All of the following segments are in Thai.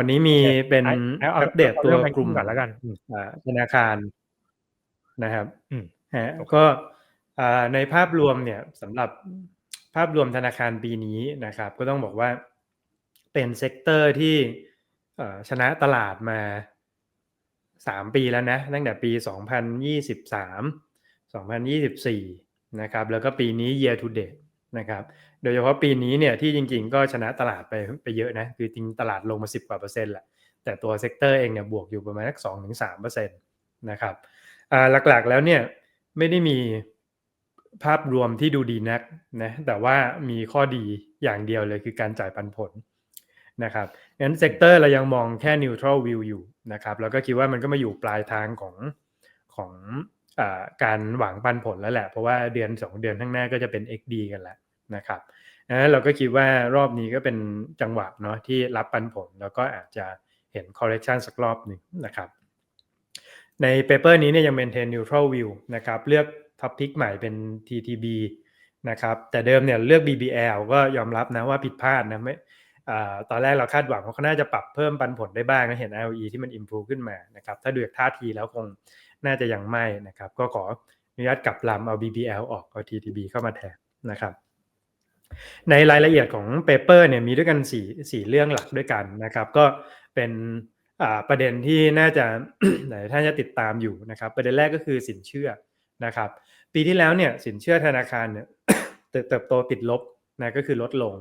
วันนี้มีเป็นเอาเอาอัปเดตเอาตัเรื่วองแบงกิ้งกลุ่มก่อนแล้วกันอืมอ่าธนาคารนะครับอืมฮะโอเคก็อ่าในภาพรวมเนี่ยสำหรับภาพรวมธนาคารปีนี้นะครับ ก็ต้องบอกว่าเป็นเซกเตอร์ที่เอ่อชนะตลาดมาสามปีแล้วนะตั้งแต่ปี2023 2024นะครับแล้วก็ปี นะครับโดยเฉพาะปีนี้เนี่ยที่จริงๆ ก็ชนะตลาดไปไปเยอะนะคือจริงตลาดลงมา 10 กว่าเปอร์เซ็นต์แหละแต่ตัวเซกเตอร์เองเนี่ยบวกอยู่ประมาณสักสองถึงสามเปอร์เซ็นต์นะครับหลักๆแล้วเนี่ยไม่ได้มีภาพรวมที่ดูดีนักนะแต่ว่ามีข้อดีอย่างเดียวเลยคือการจ่ายปันผลนะครับงั้นเซกเตอร์เรายังมองแค่ neutral view อยู่นะครับแล้วก็คิดว่ามันก็มาอยู่ปลายทางของของอการหวังปันผลแล้วแหละ เพราะว่าเดือน 2 เดือนข้างหน้าก็จะเป็น XD กันแล้ว นะครับนะเราก็คิดว่ารอบนี้ก็เป็นจังหวะเนาะที่รับปันผล แล้วก็อาจจะเห็น correction สักรอบหนึ่งนะครับ ในเปเปอร์นี้เนี่ยยัง maintain neutral view นะครับ เลือก topic ใหม่เป็น TTB นะครับ แต่เดิมเนี่ยเลือก BBL ก็ยอมรับนะว่าผิดพลาดนะไม่ตอนแรกเราคาดหวังว่าเขาน่าจะปรับเพิ่มปันผลได้บ้างนะเห็น ROE ที่มัน improve ขึ้นมานะครับ ถ้าดูจากท่าทีแล้วคงน่าจะยังไม่นะครับ ก็ขออนุญาตกลับลำเอา BBL ออกเอา TTB เข้ามาแทนนะครับ ในรายละเอียดของเปเปอร์เนี่ยมีด้วยกัน4 4เรื่องหลักด้วยกันนะครับ ก็เป็นอ่าประเด็นที่น่าจะหลายท่านจะติดตามอยู่นะครับ ประเด็นแรกก็คือสินเชื่อนะครับ ปีที่แล้วเนี่ยสินเชื่อธนาคารเนี่ยเติบเติบโตติดลบนะก็คือลดลง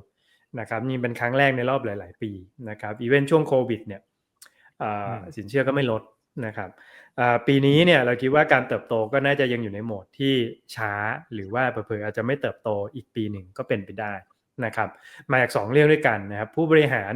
นะครับนี่เป็นครั้งแรกในรอบหลาย ๆ ปีนะครับอีเวนช่วงโควิดเนี่ยอ่าอืมสินเชื่อก็ไม่ลด นะครับปีนี้เนี่ยเราคิดว่าการเติบโตก็น่าจะยังอยู่ในโหมดที่ช้าหรือว่าเผลอๆอาจจะไม่เติบโตอีกปีหนึ่งก็เป็นไปได้นะครับมาจากสองเรื่องด้วยกันนะครับผู้บริหาร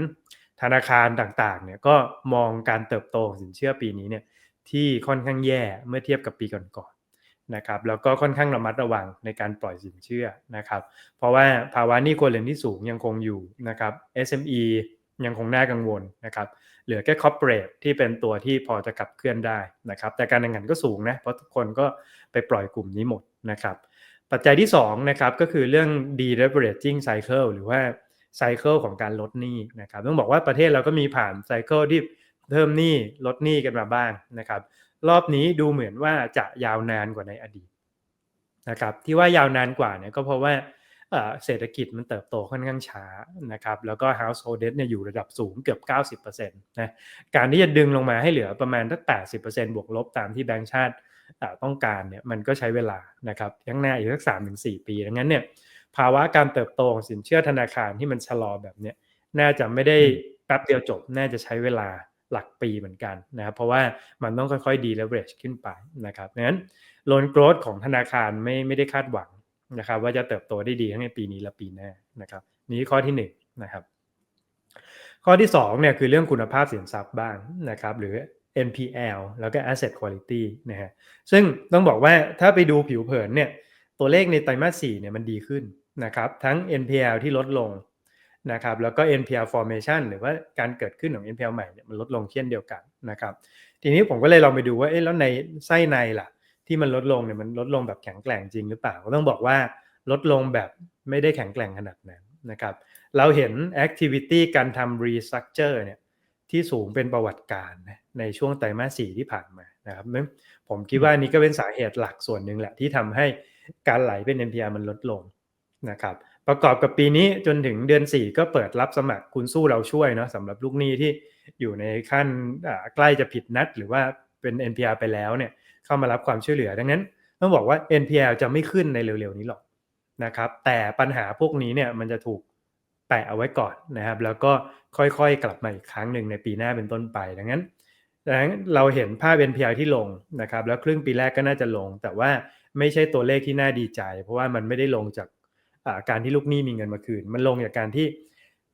ธนาคารต่างๆเนี่ยก็มองการเติบโตของสินเชื่อปีนี้เนี่ยที่ค่อนข้างแย่เมื่อเทียบกับปีก่อนๆนะครับแล้วก็ค่อนข้างระมัดระวังในการปล่อยสินเชื่อนะครับเพราะว่าภาวะหนี้ครัวเรือนที่สูงยังคงอยู่นะครับ SME ยังคงน่ากังวลนะครับเหลือแค่ corporate ที่เป็นตัวที่พอจะขับเคลื่อนได้นะครับแต่การแข่งขันก็สูงนะเพราะทุกคนก็ไปปล่อยกลุ่มนี้หมดนะครับปัจจัยที่2นะครับก็คือเรื่อง deleveraging cycle หรือว่า cycle ของการลดหนี้นะครับต้องบอกว่าประเทศเราก็มีผ่าน cycle ที่เพิ่มหนี้ลดหนี้กันมาบ้างนะครับรอบนี้ดูเหมือนว่าจะยาวนานกว่าในอดีตนะครับที่ว่ายาวนานกว่าเนี่ยก็เพราะว่า เอ่อเศรษฐกิจมันเติบโตค่อนข้างช้านะครับแล้วก็ household debt เนี่ยอยู่ระดับสูงเกือบ 90%นะการที่จะดึงลงมาให้เหลือประมาณสัก80%บวกลบตามที่แบงก์ชาติอ่าต้องการเนี่ยมันก็ใช้เวลานะครับข้างหน้าอีกสัก3-4ปีดังนั้นเนี่ยภาวะการเติบโตของสินเชื่อธนาคารที่มันชะลอแบบเนี้ยน่าจะไม่ได้แป๊บเดียวจบ น่าจะใช้เวลาหลักปีเหมือนกันนะครับเพราะว่ามันต้องค่อยๆ deleverage ขึ้นไปนะครับดังนั้น loan growth ของธนาคารไม่ไม่ได้คาดหวัง นะครับ ว่าจะเติบโตได้ดีทั้งในปีนี้และปีหน้านะครับ นี่ข้อที่หนึ่งนะครับ ข้อที่สองเนี่ยคือเรื่องคุณภาพสินทรัพย์บ้างนะครับ หรือ NPL แล้วก็ asset quality นะฮะซึ่งต้องบอกว่าถ้าไปดูผิวเผินเนี่ยตัวเลขในไตรมาส4เนี่ยมันดีขึ้นนะครับ ทั้ง NPL ที่ลดลงนะครับแล้วก็ NPL formation หรือว่าการเกิดขึ้นของ NPL ใหม่เนี่ยมันลดลงเช่นเดียวกันนะครับ ทีนี้ผมก็เลยลองไปดูว่าเอ๊ะแล้วในไส้ในล่ะ ที่มันลดลงเนี่ยมันลดลงแบบแข็งแกร่งจริงหรือเปล่าก็ต้องบอกว่าลดลงแบบไม่ได้แข็งแกร่งขนาดนั้นนะครับเราเห็น activity การทำ restructure เนี่ยที่สูงเป็นประวัติการณ์นะในช่วงไตรมาสสี่ที่ผ่านมานะครับงั้นผมคิดว่านี่ก็เป็นสาเหตุหลักส่วนหนึ่งแหละที่ทำให้การไหลเป็น NPR มันลดลงนะครับประกอบกับปีนี้จนถึงเดือน 4 ก็เปิดรับสมัครคุณสู้เราช่วยเนาะสำหรับลูกหนี้ที่อยู่ในขั้นอ่าใกล้จะผิดนัด หรือว่าเป็น NPR ไปแล้วเนี่ย เข้ามารับความช่วยเหลือ ดังนั้นต้องบอกว่า NPL จะไม่ขึ้นในเร็วๆนี้หรอกนะครับ แต่ปัญหาพวกนี้เนี่ยมันจะถูกแปะเอาไว้ก่อนนะครับ แล้วก็ค่อยๆกลับมาอีกครั้งหนึ่งในปีหน้าเป็นต้นไป ดังนั้นดังนั้นเราเห็นภาพ NPL ที่ลงนะครับ แล้วครึ่งปีแรกก็น่าจะลง แต่ว่าไม่ใช่ตัวเลขที่น่าดีใจ เพราะว่ามันไม่ได้ลงจากการที่ลูกหนี้มีเงินมาคืน มันลงจากการที่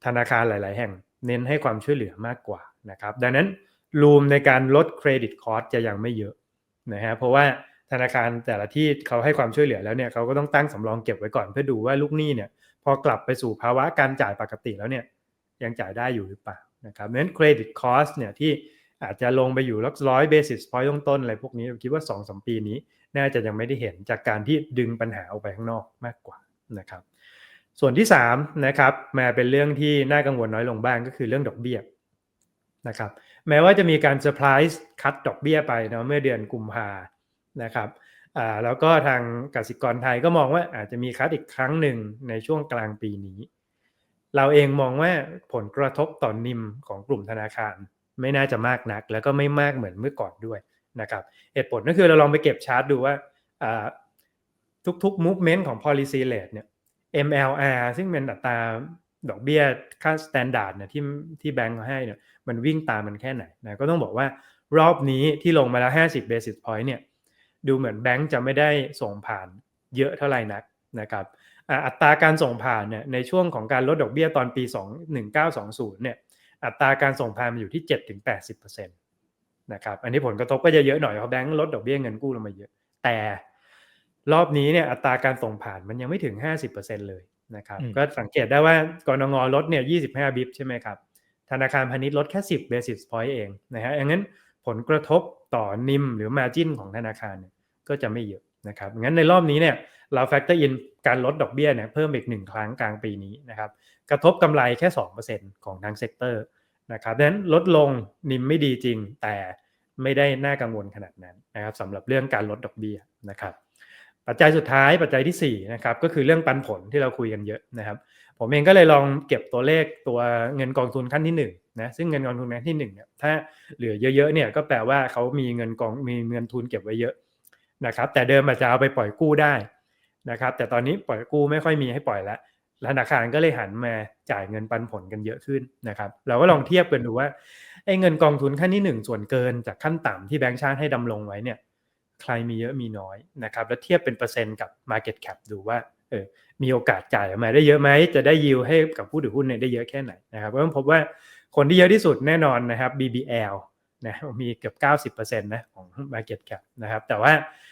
ธนาคารหลาย ๆ แห่งเน้นให้ความช่วยเหลือมากกว่านะครับ ดังนั้นรูมในการลดเครดิตคอร์สจะยังไม่เยอะ นะฮะเพราะว่าธนาคารแต่ละที่เขาให้ความช่วยเหลือแล้วเนี่ยเขาก็ต้องตั้งสำรองเก็บไว้ก่อนเพื่อดูว่าลูกหนี้เนี่ยพอกลับไปสู่ภาวะการจ่ายปกติแล้วเนี่ยยังจ่ายได้อยู่หรือเปล่านะครับเพราะฉะนั้นเครดิตคอสเนี่ยที่อาจจะลงไปอยู่ลักร้อยเบสิสพอยต์ต้นๆอะไรพวกนี้คิดว่า2อสปีนี้ น่าจะยังไม่ได้เห็นจากการที่ดึงปัญหาออกไปข้างนอกมากกว่านะครับส่วนที่3นะครับมาเป็นเรื่องที่น่ากังวลน้อยลงบ้างก็คือเรื่องดอกเบี้ยนะครับ แม้ว่าจะมีการเซอร์ไพรส์คัดดอกเบี้ยไปเนาะเมื่อเดือนกุมภานะครับอ่าแล้วก็ทางกสิกรไทยก็มองว่าอาจจะมีคัดอีกครั้งหนึ่งในช่วงกลางปีนี้ เราเองมองว่าผลกระทบต่อนนิมของกลุ่มธนาคาร ไม่น่าจะมากนัก แล้วก็ไม่มากเหมือนเมื่อก่อนด้วยนะครับเหตุผลก็คือเราลองไปเก็บชาร์ตดูว่าทุกๆ movement ของ policy rate เนี่ย MLR ซึ่งเป็นอัตรา ดอกเบี้ยค่า standard เนี่ยที่ที่แบงก์ให้เนี่ยมันวิ่งตามมันแค่ไหนนะก็ต้องบอกว่ารอบนี้ที่ลงมาแล้ว 50 basis point เนี่ยดูเหมือนแบงก์จะไม่ได้ส่งผ่านเยอะเท่าไหร่นักนะครับอัตราการส่งผ่านเนี่ยในช่วงของการลดดอกเบี้ยตอนปี2 1920 เนี่ยอัตราการส่งผ่านมันอยู่ที่ 7-80%นะครับอันนี้ผลกระทบก็จะเยอะหน่อยเพราะแบงก์ลดดอกเบี้ยเงินกู้ลงมาเยอะ แต่รอบนี้เนี่ยอัตราการส่งผ่านมันยังไม่ถึง 50%เลย นะครับก็สังเกตได้ว่ากรงงลดเนี่ย25บิปใช่ไหมครับธนาคารพาณิชย์ลดแค่10 basis point เองนะฮะอย่างนั้นผลกระทบต่อนิมหรือ margin ของธนาคารเนี่ยก็จะไม่เยอะนะครับงั้นในรอบนี้เนี่ยเรา factor in การลดดอกเบี้ยเนี่ยเพิ่มอีกหนึ่งครั้งกลางปีนี้นะครับกระทบกำไรแค่ 2%ของทางเซกเตอร์นะครับดังนั้นลดลงนิมไม่ดีจริงแต่ไม่ได้น่ากังวลขนาดนั้นนะครับสำหรับเรื่องการลดดอกเบี้ยนะครับ ปัจจัยสุดท้ายปัจจัยที่4นะครับก็คือเรื่องปันผลที่เราคุยกันเยอะนะครับ ผมเองก็เลยลองเก็บตัวเลขตัวเงินกองทุนขั้นที่1นนะซึ่งเงินกองทุนขั้นที่1เนี่ยถ้าเหลือเยอะๆเนี่ยก็แปลว่าเขามีเงินกองมีเงินทุนเก็บไว้เยอะนะครับแต่เดิมอาจจะเอาไปปล่อยกู้ได้นะครับแต่ตอนนี้ปล่อยกู้ไม่ค่อยมีให้ปล่อยแล้วธนาคารก็เลยหันมาจ่ายเงินปันผลกันเยอะขึ้นนะครับเราก็ลองเทียบกันดูว่าไอ้เงินกองทุนขั้นที่ 1 ส่วนเกินจากขั้นต่ำที่แบงก์ชาติให้ดำรงไว้เนี่ย ใครมีเยอะมีน้อยนะครับแล้วเทียบเป็นเปอร์เซ็นต์กับ Market Cap ดูว่าเออมีโอกาสจ่ายออกมาได้เยอะไหมจะได้ยิวให้กับผู้ถือหุ้นเนี่ยได้เยอะแค่ไหนนะครับก็ต้องพบว่าคนที่เยอะที่สุดแน่นอนนะครับ BBL นะมีเกือบ90%นะของ Market Cap นะครับแต่ว่า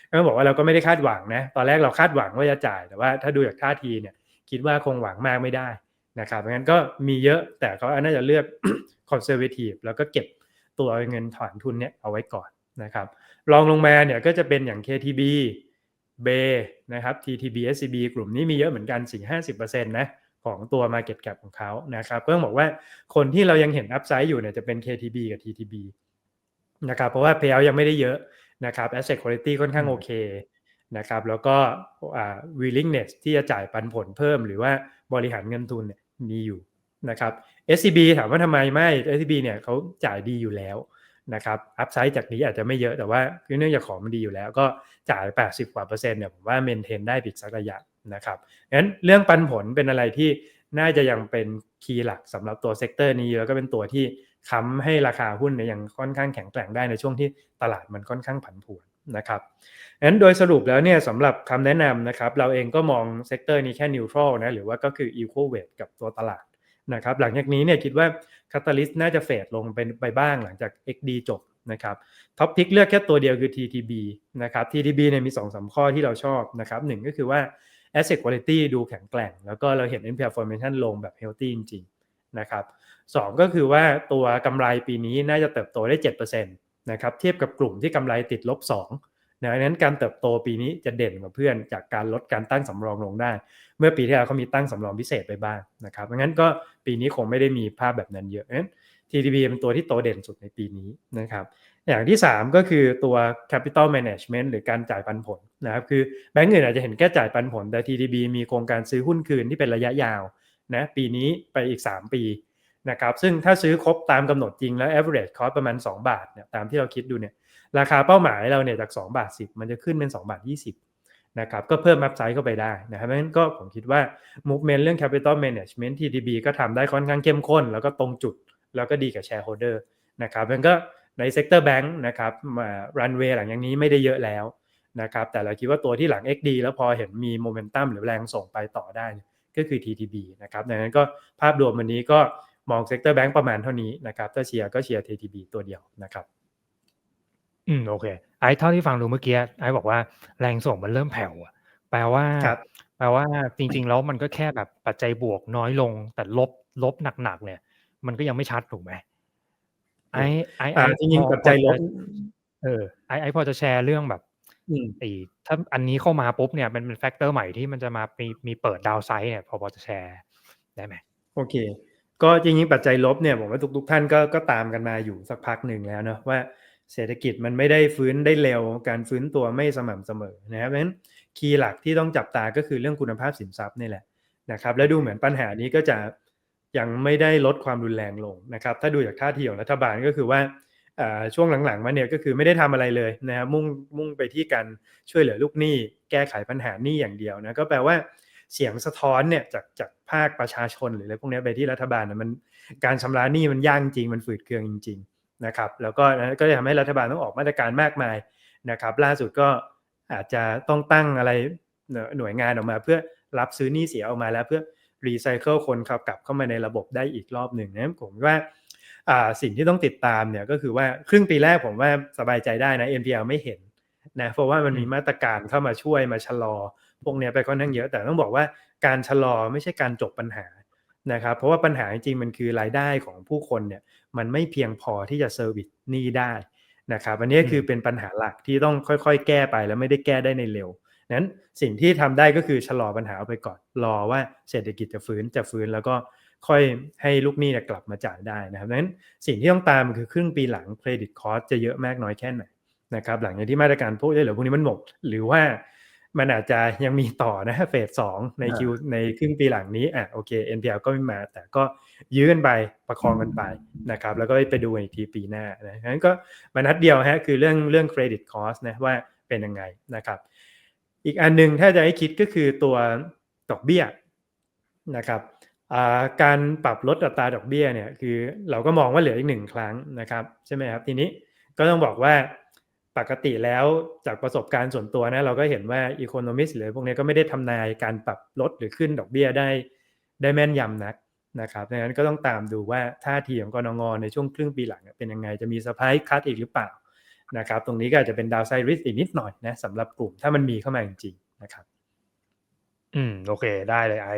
ก็บอกว่าเราก็ไม่ได้คาดหวังนะตอนแรกเราคาดหวังว่าจะจ่ายแต่ว่าถ้าดูจากท่าทีเนี่ยคิดว่าคงหวังมากไม่ได้นะครับเพราะงั้นก็มีเยอะแต่เขาน่าจะเลือก conservative แล้วก็เก็บตัวเงินถอนทุนเนี่ยเอาไว้ก่อนนะครับ รองลงมาเนี่ยก็จะเป็นอย่าง KTB เบนะครับ TTB SCB กลุ่มนี้มีเยอะเหมือนกัน 4-50%นะของตัว Market Cap ของเขานะครับก็ต้องบอกว่าคนที่เรายังเห็นอัพไซด์อยู่เนี่ยจะเป็น KTB กับ TTB นะครับเพราะว่า payout ยังไม่ได้เยอะนะครับ asset quality ค่อนข้างโอเคนะครับแล้วก็ willingness ที่จะจ่ายปันผลเพิ่ม หรือว่าบริหารเงินทุนเนี่ยมีอยู่นะครับ SCB ถามว่าทำไมไม่ SCB เนี่ยเขาจ่ายดีอยู่แล้ว นะครับอัพไซด์จากนี้อาจจะไม่เยอะแต่ว่าเนื่องจากของมันดีอยู่แล้ว ก็จ่าย 80 กว่าเปอร์เซ็นต์เนี่ยผมว่าเมนเทนได้อีกสักระยะนะครับงั้นเรื่องปันผลเป็นอะไรที่น่าจะยังเป็นคีย์หลักสำหรับตัวเซกเตอร์นี้แล้วก็เป็นตัวที่ค้ำให้ราคาหุ้นเนี่ยยังค่อนข้างแข็งแกร่งได้ในช่วงที่ตลาดมันค่อนข้างผันผวนนะครับงั้นโดยสรุปแล้วเนี่ยสำหรับคำแนะนำนะครับเราเองก็มองเซกเตอร์นี้แค่นิวทรัลนะหรือว่าก็คือ equal weight กับตัวตลาดนะครับหลังจากนี้เนี่ยคิดว่า คาตาลิสต์น่าจะเฟดลงไปไปบ้างหลังจาก XD จบนะครับท็อปพิกเลือกแค่ตัวเดียวคือ TTB นะครับ TTB เนี่ยมี2อสข้อที่เราชอบนะครับหก็คือว่า asset quality ดูแข็งแกร่ง แล้วก็เราเห็น NPL formation ลงแบบ healthy จริงๆนะครับสก็คือว่าตัวกำไรปีนี้น่าจะเติบโตได้ 7%นะครับเทียบกับกลุ่มที่กำไรติดลบ 2 ดังนั้นการเติบโตปีนี้จะเด่นกว่าเพื่อนจากการลดการตั้งสำรองลงได้ เมื่อปีที่แล้วเขามีตั้งสำรองพิเศษไปบ้างนะครับงั้นก็ปีนี้คงไม่ได้มีภาพแบบนั้นเยอะเน้น TTB เป็นตัวที่โตเด่นสุดในปีนี้นะครับ อย่างที่ 3 ก็คือตัว capital management หรือการจ่ายปันผลนะครับ คือแบงก์อื่นอาจจะเห็นแค่จ่ายปันผล แต่ TTB มีโครงการซื้อหุ้นคืนที่เป็นระยะยาวนะปีนี้ไปอีก 3 ปีนะครับ ซึ่งถ้าซื้อครบตามกำหนดจริงแล้ว average cost ประมาณ 2 บาทเนี่ยตามที่เราคิดดูเนี่ย ราคาเป้าหมายเราเนี่ยจาก 2 บาท 10 มันจะขึ้นเป็น 2 บาท 20นะครับก็เพิ่มอัพไซด์เข้าไปได้นะครับเพราะฉะนั้นก็ผมคิดว่า movement เรื่อง capital management TTB ก็ทำได้ค่อนข้างเข้มข้น แล้วก็ตรงจุด แล้วก็ดีกับแชร์โฮเดอร์นะครับมันก็ในเซกเตอร์แบงค์นะครับมารันเวย์หลังอย่างนี้ไม่ได้เยอะแล้วนะครับแต่เราคิดว่าตัวที่หลัง XD แล้วพอเห็นมีโมเมนตัมหรือแรงส่งไปต่อได้ก็คือ TTB นะครับดังนั้นก็ภาพรวมวันนี้ก็มองเซกเตอร์แบงค์ประมาณเท่านี้นะครับถ้าเชียร์ก็เชียร์ TTB ตัวเดียวนะครับ อืม โอเค ไอ้เท่าที่ฟังดูเมื่อกี้ไอ้บอกว่าแรงส่งมันเริ่มแผ่วแปลว่าแปลว่าจริง ๆ แล้วมันก็แค่แบบปัจจัยบวกน้อยลง แต่ลบลบหนักๆเนี่ย มันก็ยังไม่ชัดถูกไหมไอ้ไอ้ไอ้จริงๆปัจจัยลบเออไอ้ไอ้พอจะแชร์เรื่องแบบไอ้ถ้าอันนี้เข้ามาปุ๊บเนี่ยมันเป็นแฟกเตอร์ใหม่ที่มันจะมามีมีเปิดดาวไซด์เนี่ย พอพอจะแชร์ได้ไหมโอเค ก็จริงๆปัจจัยลบเนี่ยผมว่าทุกๆท่านก็ก็ตามกันมาอยู่สักพักหนึ่งแล้วเนาะว่า เศรษฐกิจมันไม่ได้ฟื้นได้เร็ว การฟื้นตัวไม่สม่ำเสมอนะครับเพราะฉะนั้นคีย์หลักที่ต้องจับตาก็คือเรื่องคุณภาพสินทรัพย์นี่แหละนะครับ และดูเหมือนปัญหานี้ก็จะยังไม่ได้ลดความรุนแรงลงนะครับ ถ้าดูจากท่าทีของรัฐบาลก็คือว่าช่วงหลังๆมาเนี่ยก็คือไม่ได้ทำอะไรเลยนะครับมุ่งมุ่งไปที่การช่วยเหลือลูกหนี้ แก้ไขปัญหาหนี้อย่างเดียวนะก็แปลว่าเสียงสะท้อนเนี่ยจากจากภาคประชาชนหรืออะไรพวกนี้ไปที่รัฐบาลนะมันการชำระหนี้มันยากจริงมันฝืดเคืองจริงๆ นะครับแล้วก็ก็จะทำให้รัฐบาลต้องออกมาตรการมากมายนะครับ ล่าสุดก็อาจจะต้องตั้งอะไรหน่วยงานออกมา เพื่อรับซื้อหนี้เสียออกมาแล้วเพื่อรีไซเคิลคนขับกลับเข้ามาในระบบได้อีกรอบหนึ่งนะผมว่าสิ่งที่ต้องติดตามเนี่ยก็คือว่าครึ่งปีแรกผมว่าสบายใจได้นะ NPL ไม่เห็นนะเพราะว่ามันมีมาตรการเข้ามาช่วยมาชะลอ พวกนี้ไปค่อนข้างเยอะแต่ต้องบอกว่าการชะลอไม่ใช่การจบปัญหา นะครับเพราะว่าปัญหาจริงๆมันคือรายได้ของผู้คนเนี่ยมันไม่เพียงพอที่จะเซอร์วิสหนี้ได้นะครับอันนี้คือเป็นปัญหาหลักที่ต้องค่อยๆ แก้ไปแล้วไม่ได้แก้ได้ในเร็วนั้นสิ่งที่ทำได้ก็คือชะลอปัญหาไปก่อนรอว่าเศรษฐกิจจะฟื้นจะฟื้นแล้วก็ค่อยให้ลูกหนี้กลับมาจ่ายได้นะครับนั้นสิ่งที่ต้องตามคือครึ่งปีหลังเครดิตคอร์สจะเยอะมากน้อยแค่ไหนนะครับหลังจากที่มาตรการพวกนี้เหลือพวกนี้มันหมดหรือว่า มันอาจจะยังมีต่อนะเฟสสองในคิวในครึ่งปีหลังนี้อะโอเค NPL ก็ไม่มา แต่ก็ยื้อกันไปประคองกันไปนะครับ แล้วก็ไปดูอีกทีปีหน้านะงั้นก็บรรทัดเดียวฮะคือเรื่องเรื่องเครดิตคอสนะว่าเป็นยังไงนะครับ อีกอันนึงถ้าจะให้คิดก็คือตัวดอกเบี้ยนะครับการปรับลดอัตราดอกเบี้ยเนี่ยคือเราก็มองว่าเหลืออีกหนึ่งครั้งนะครับใช่ไหมครับทีนี้ก็ต้องบอกว่า ปกติแล้วจากประสบการณ์ส่วนตัวนะเราก็เห็นว่าอีโคโนมิสหรือพวกนี้ก็ไม่ได้ทำนายการปรับลดหรือขึ้นดอกเบี้ยได้ได้แม่นยำนักนะครับดังนั้นก็ต้องตามดูว่าท่าทีของกรงงในช่วงครึ่งปีหลังเป็นยังไงจะมีสปายคัดอีกหรือเปล่านะครับ ตรงนี้ก็อาจจะเป็นดาวไซริสอีกนิดหน่อยนะสำหรับกลุ่มถ้ามันมีเข้ามาจริงๆนะครับ อืม โอเค ได้เลยไอ้